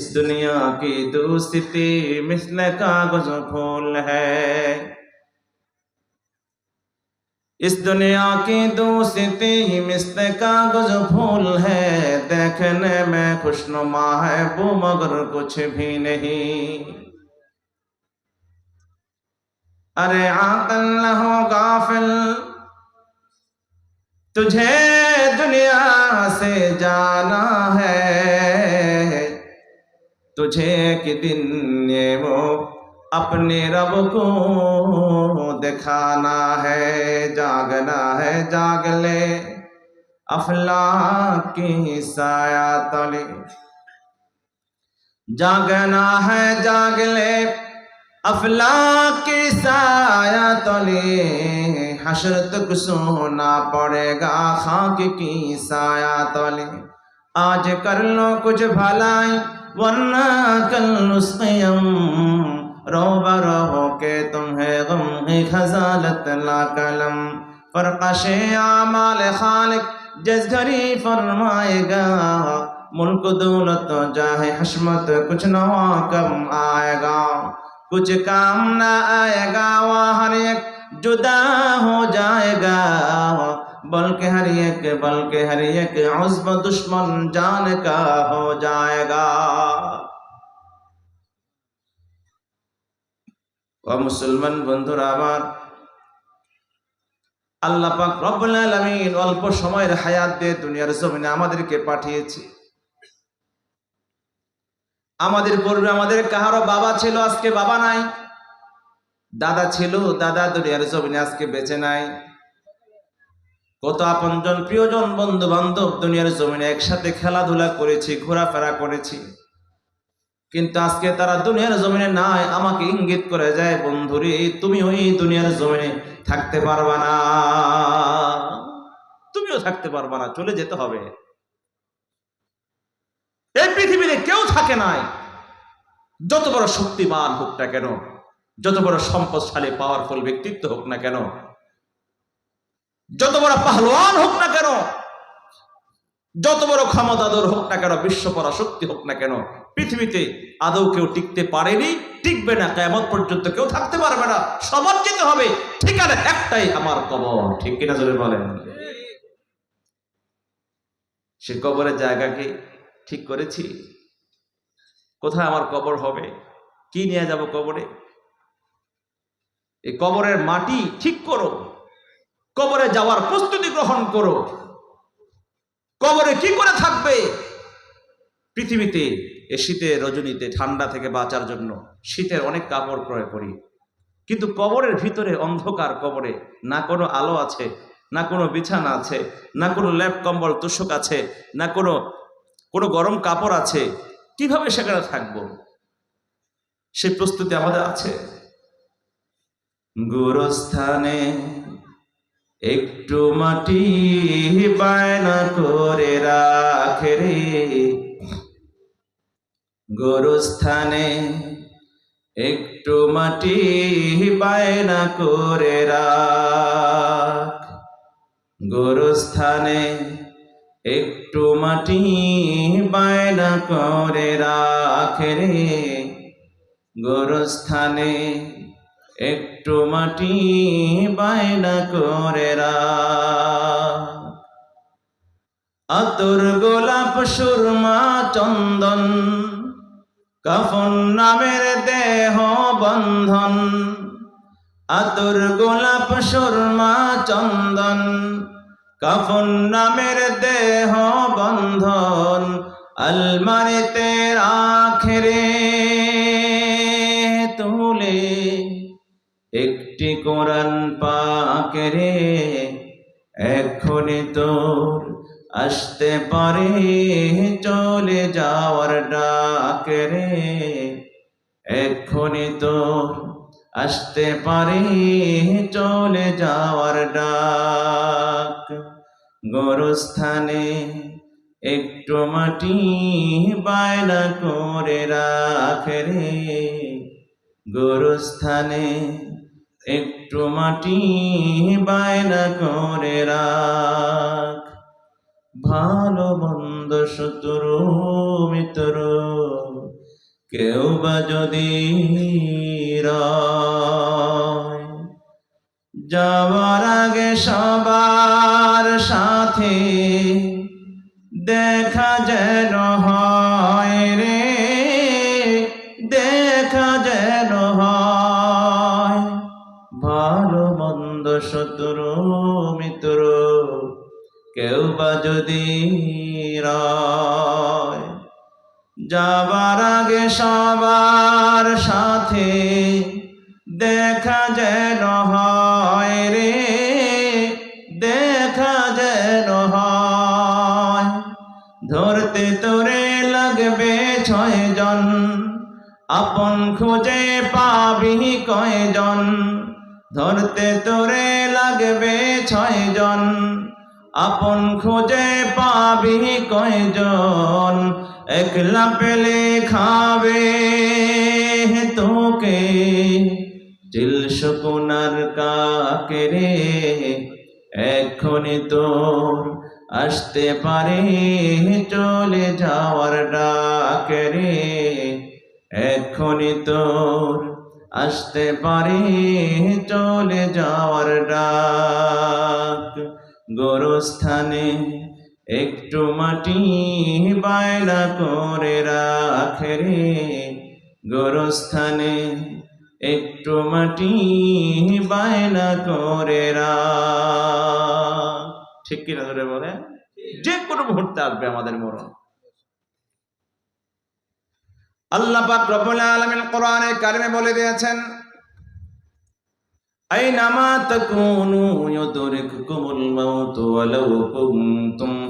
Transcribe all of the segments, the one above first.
اس دنیا کی دوستی مثل کاغذ پھول ہے۔ اس دنیا کی دوستی مثل کاغذ پھول ہے۔ دیکھنے میں خوش نما ہے، وہ مگر کچھ بھی نہیں۔ ارے آتل نہ ہو، غافل۔ تجھے دنیا سے جانا تجھے ایک دن یہ وہ اپنے رب کو دکھانا ہے، جاگنا ہے جاگ لے۔ افلاق کی سایہ تلے۔ جاگنا ہے جاگ لے۔ افلاق کی سایہ تلے۔ حشر تک سونا پڑے گا خاک کی سایہ تلے۔ آج کر لو کچھ بھلائی۔ ورنہ کل نسقیم رو برو کے تمہیں غم ہی خزالت لا قلم فرقش اعمال خالق جس گھری فرمائے گا۔ ملک دولت جاہے حشمت کچھ نوا کم آئے گا۔ کچھ کام نہ آئے گا وہ ہر ایک جدا ہو جائے گا۔ বলকে ہر এক বলকে ہر এক উজব দুশ্মন জান কা ہو জায়গা ও মুসলমান বন্ধুরা আমার আল্লাহ পাক রব্বুল আলামিন অল্প সময়ের হায়াত দিয়ে দুনিয়ার জমিনে আমাদেরকে পাঠিয়েছে। আমাদের পূর্বে আমাদের কাহারও বাবা ছিল, আজকে বাবা নাই। দাদা ছিল, দাদা দুনিয়ার জমিনে আজকে বেঁচে নাই। কত আপনজন প্রিয়জন বন্ধু বান্ধব দুনিয়ার জমিনে একসাথে খেলাধুলা করেছি, ঘোরাফেরা করেছি। কিন্তু আজকে তারা দুনিয়ার জমিনে নাই, আমাকে ইঙ্গিত করে যায়, বন্ধুরে তুমি ওই দুনিয়ার জমিনে থাকতে পারবা না। তুমিও থাকতে পারবা না, চলে যেতে হবে। এই পৃথিবীতে কেউ থাকে নাই, যত বড় শক্তিমান হোক না কেন, যত বড় সম্পদশালী পাওয়ারফুল ব্যক্তিত্ব হোক না কেন যত বড় পাহলোয়ান হোক না কেন, যত বড় ক্ষমতাদর হোক না কেন, বিশ্ব শক্তি হোক না কেন, পৃথিবীতে আদৌ কেউ টিকতে পারেনি, টিকবে না কেমন পর্যন্ত কেউ থাকতে পারবে না। সবার যেতে হবে, ঠিকানা একটাই, আমার কবর। ঠিক কিনা জোরে বলেন? সে কবরের জায়গাকে ঠিক করেছি? কোথায় আমার কবর হবে? কি নিয়ে যাব কবরে? এই কবরের মাটি ঠিক করো। কবরে যাওয়ার প্রস্তুতি গ্রহণ করো। কবরে কি করে থাকবে? পৃথিবীতে এ শীতের রজনীতে ঠান্ডা থেকে বাঁচার জন্য শীতের অনেক কাপড় ক্রয় করি। কিন্তু কবরের ভিতরে অন্ধকার কবরে না কোনো আলো আছে, না কোনো বিছানা আছে, না কোনো ল্যাপ কম্বল তোষক আছে, না কোনো কোনো গরম কাপড় আছে, কীভাবে সেখানে থাকব? সেই প্রস্তুতি আমাদের আছে। গুরুস্থানে একটু মাটি বায়না করে রাখে রে। গরুস্থানে একটু মাটি বায়না করে রাখ। গরুস্থানে একটু মাটি বায়না করে রাখে রে। গরুস্থানে একটু মাটি বায়না করে আতর গোলাপ, সুরমা, চন্দন, কাফন নামের দেহ বন্ধন। আতর গোলাপ, সুরমা, চন্দন, কাফন নামের দেহ বন্ধন আলমারিতে রাখরে তুলে। একটি কোরআন পাকেরে এখনই তোর আসতে পারে, চলে যাওয়ার ডাকে রে। এক্ষুনি তোর আসতে পারে, চলে যাওয়ার ডাক। গরুস্থানে একটু মাটি বায়না করে রাখে রে। গরুস্থানে একটু মাটি বায়না করে রাখ। ভালো মন্দ শত্রু, মিত্র, কেউ বা যদি যাওয়ার আগে সবার সাথে ভালো, মন্দ, শত্রু, মিত্র, কেউ বা যদি যাবার আগে সবার সাথে দেখা যেন হয় রে, দেখা যেন হয়। ধরতে তোরে লাগবে ছয় জন আপন খুঁজে পাবি কয়জন? ধরতে তোরে লাগবে ছয় জন আপন খুঁজে পাবি কয়জন? একলা পেলে খাবে তোকে। দিল শকুনার কাকে রে? এক্ষুনি তোর আসতে পারে চলে যাওয়ার ডাকে রে। এক্ষুনি তোর আসতে পারে চলে যাওয়ার ডাক। গোরস্থানে একটু মাটি বায়না করে রাখে রে। গোরস্থানে একটু মাটি বায়না করে ঠিক কিনা ধরে বলে? যে কোনো মুহূর্তে আসবে আমাদের মরণ। আল্লাহ পাক রব্বুল আলামিন কোরআনে কারিমে বলে দিয়েছেন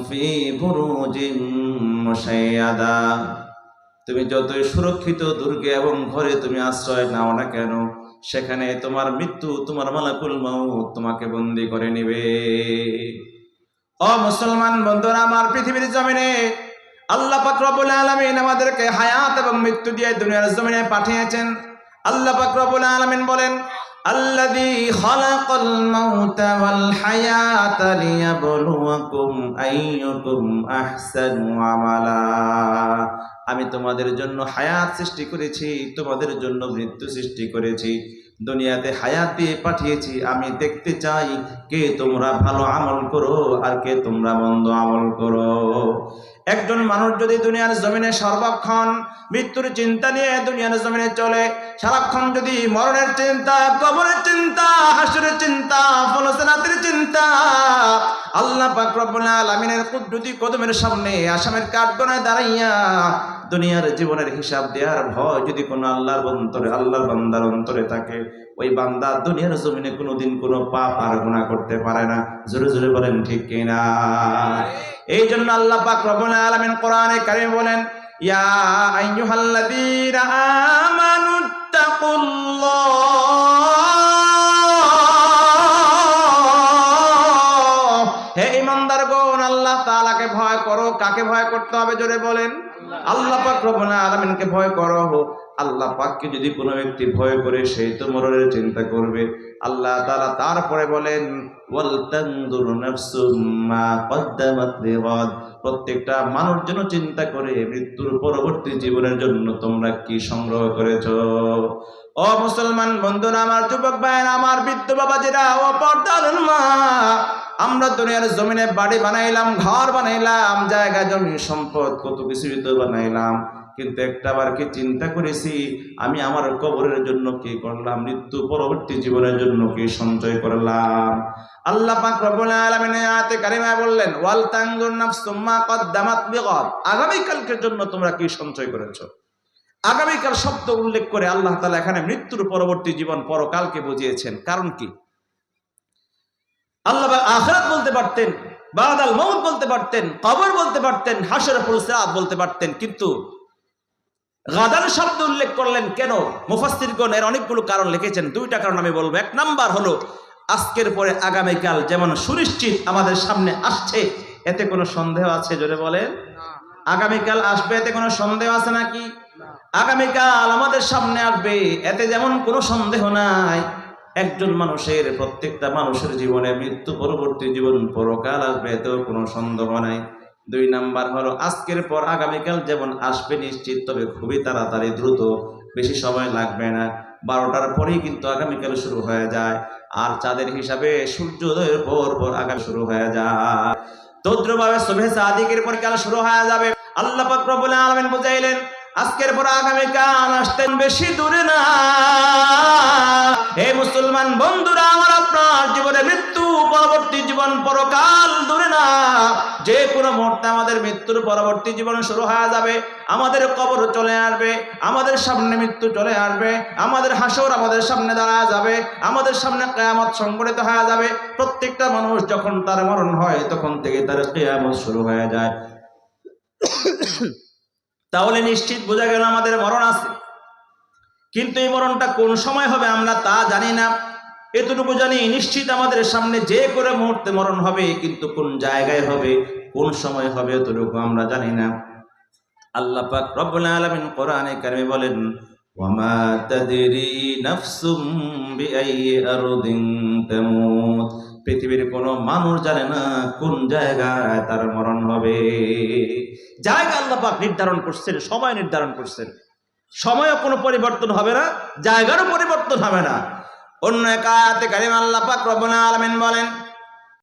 ফি তুমি যতই সুরক্ষিত দুর্গে এবং ঘরে তুমি আশ্রয় নাও না কেন, সেখানে তোমার মৃত্যু, তোমার মালাকুল মাউত তোমাকে বন্দি করে নিবে। ও মুসলমান বন্ধুরা, আমার পৃথিবীর জমিনে আল্লাহ পাক রব্বুল আলামিন আমাদেরকে হায়াত এবং মৃত্যু দিয়ে দুনিয়ার জমিনে পাঠিয়েছেন। আল্লাহ পাক রব্বুল আলামিন বলেন, আল্লাযী খালাকাল মাউতা ওয়াল হায়াতা লিয়াবলুয়াকুম আইয়ুকুম আহসানু আমালা। আমি তোমাদের জন্য হায়াত সৃষ্টি করেছি, তোমাদের জন্য মৃত্যু সৃষ্টি করেছি। দুনিয়াতে হায়াত দিয়ে পাঠিয়েছি, আমি দেখতে চাই কে তোমরা ভালো আমল করো আর কে তোমরা মন্দ আমল করো। একজন মানুষ যদি দুনিয়ার জমিনে সর্বক্ষণ মৃত্যুর চিন্তা নিয়ে দুনিয়ার জমিনে চলে, সারাক্ষণ যদি মরণের চিন্তা, কবরের চিন্তা, হাসরের চিন্তা, ফলসেনাতের চিন্তা, আল্লাহ পাক রব্বুল আলামিনের কুদরতি কদমের সামনে আসামের কাঠগণায় দাঁড়াইয়া দুনিয়ার জীবনের হিসাব দেওয়ার ভয় যদি কোনো আল্লাহর অন্তরে, আল্লাহর বান্দার অন্তরে থাকে, ওই বান্দা দুনিয়ার জমিনে কোনোদিন কোনো পাপ আর গুনাহ করতে পারে না। জোরে জোরে বলেন, ঠিক কিনা এই জন্য আল্লাহ পাক রব্বুল আলামিন কোরআনে কারিমে বলেন, ইয়া আইয়ুহাল্লাযীনা আমানু হে ইমানদারগণ, আল্লাহ তাআলাকে ভয় করো। কাকে ভয় করতে হবে? জোরে বলেন। আল্লাহ পাক রব্বুল আলামিনকে ভয় করো আল্লাহ পাককে যদি কোনো ব্যক্তি ভয় করে সেই তো মরণের চিন্তা করবে। আল্লাহ তাআলা তারপরে বলেন প্রত্যেকটা মানুষ যেন চিন্তা করে, মৃত্যুর পরবর্তী জীবনের জন্য তোমরা কি সংগ্রহ করেছ? ও মুসলমান বন্ধুরা, আমার যুবক ভাইয়ের, আমার বৃদ্ধ বাবাজিরা, ও পর্দার মা, আমরা দুনিয়ার জমিনে বাড়ি বানাইলাম, ঘর বানাইলাম, জায়গা, জমি, সম্পদ, কত কিছু বানাইলাম। কিন্তু একটা বার কি চিন্তা করেছি, আমি আমার কবরের জন্য কি করলাম, মৃত্যু পরবর্তী জীবনের জন্য কি সঞ্চয় করলাম? আল্লাহ পাক রব্বুল আলামিন আয়াতে কারিমায় বললেন, ওয়াল তানজুর নাফসুম মা কদ্দামাত লিগাদ আগামী কালকের জন্য তোমরা কি সঞ্চয় করেছ? আগামীকাল শব্দ উল্লেখ করে আল্লাহ তাআলা এখানে মৃত্যুর পরবর্তী জীবন পরকালকে বুঝিয়েছেন। কারণ কি? আল্লাহ পাক আখিরাত বলতে পারতেন, বাদাল মউত বলতে পারতেন, কবর বলতে পারতেন হাসর ফুলসাত বলতে পারতেন, কিন্তু গাদান শব্দ উল্লেখ করলেন কেন? মুফাসসিরগণ এর অনেকগুলো কারণ লিখেছেন। দুইটা কারণ আমি বলব। এক নাম্বার হলো আজকের পরে আগামীকাল যেমন সুনিশ্চিত আমাদের সামনে আসছে এতে কোনো সন্দেহ আছে? জোরে বলেন। আগামীকাল আসবে এতে কোনো সন্দেহ আছে নাকি? আগামীকাল আমাদের সামনে আসবে এতে যেমন কোনো সন্দেহ নাই। একজন মানুষের প্রত্যেকটা মানুষের জীবনে মৃত্যু পরবর্তী জীবন পরকাল আসবে এতেও কোনো সন্দেহ নাই। দুই নাম্বার হলো, আজকের পর আগামীকাল যেমন আসবে নিশ্চিত, তবে খুবই তাড়াতাড়ি, দ্রুত, বেশি সময় লাগবে না। বারোটার পরেই কিন্তু আগামীকাল শুরু হয়ে যায়। আর চাঁদের হিসাবে সূর্যোদয়ের পর পর আগামী শুরু হয়ে যায়। তদ্রুপভাবে শুভে সাদিকের পরিকাল শুরু হয়ে যাবে। আল্লাহ রব্বুল আলামিন বুঝাইলেন, আজকের পর আগামীকাল আসতেন বেশি দূরে না। হে মুসলমান বন্ধুরা, আমার আপনার জীবনে মৃত্যু, পরবর্তী জীবন পরকাল না। যে কোনো মুহূর্তে আমাদের মৃত্যুর পরবর্তী জীবন শুরু হয়ে যাবে। আমাদের কবর চলে আসবে, আমাদের সামনে মৃত্যু চলে আসবে, আমাদের হাসর আমাদের সামনে দাঁড়া যাবে, আমাদের সামনে কেয়ামত সংগঠিত হয়ে যাবে। প্রত্যেকটা মানুষ যখন তার মরণ হয়, তখন থেকে তার কেয়ামত শুরু হয়ে যায়। তাহলে নিশ্চিত বোঝা গেল আমাদের মরণ আছে। কিন্তু এই মরণটা কোন সময় হবে আমরা তা জানি না। এতটুকু জানি নিশ্চিত আমাদের সামনে যে করে মুহূর্তে মরণ হবে, কিন্তু কোন জায়গায় হবে, কোন সময় হবে এতটুকু আমরা জানি না। আল্লাহ পাক রব্বুল আলামিন কোরআনে কারিমে বলেন, ওয়ামা নাফসুম বিআইয়ি আরদিন তামুত। পৃথিবীর কোনো মানুষ জানে না কোন জায়গায় তার মরণ হবে। জায়গা আল্লাহ পাক নির্ধারণ করছেন, সময় নির্ধারণ করছেন। সময়ও কোনো পরিবর্তন হবে না, জায়গারও পরিবর্তন হবে না। অন্য এক আয়াতে কারিম আল্লাহ পাক রব্বুল আলামিন বলেন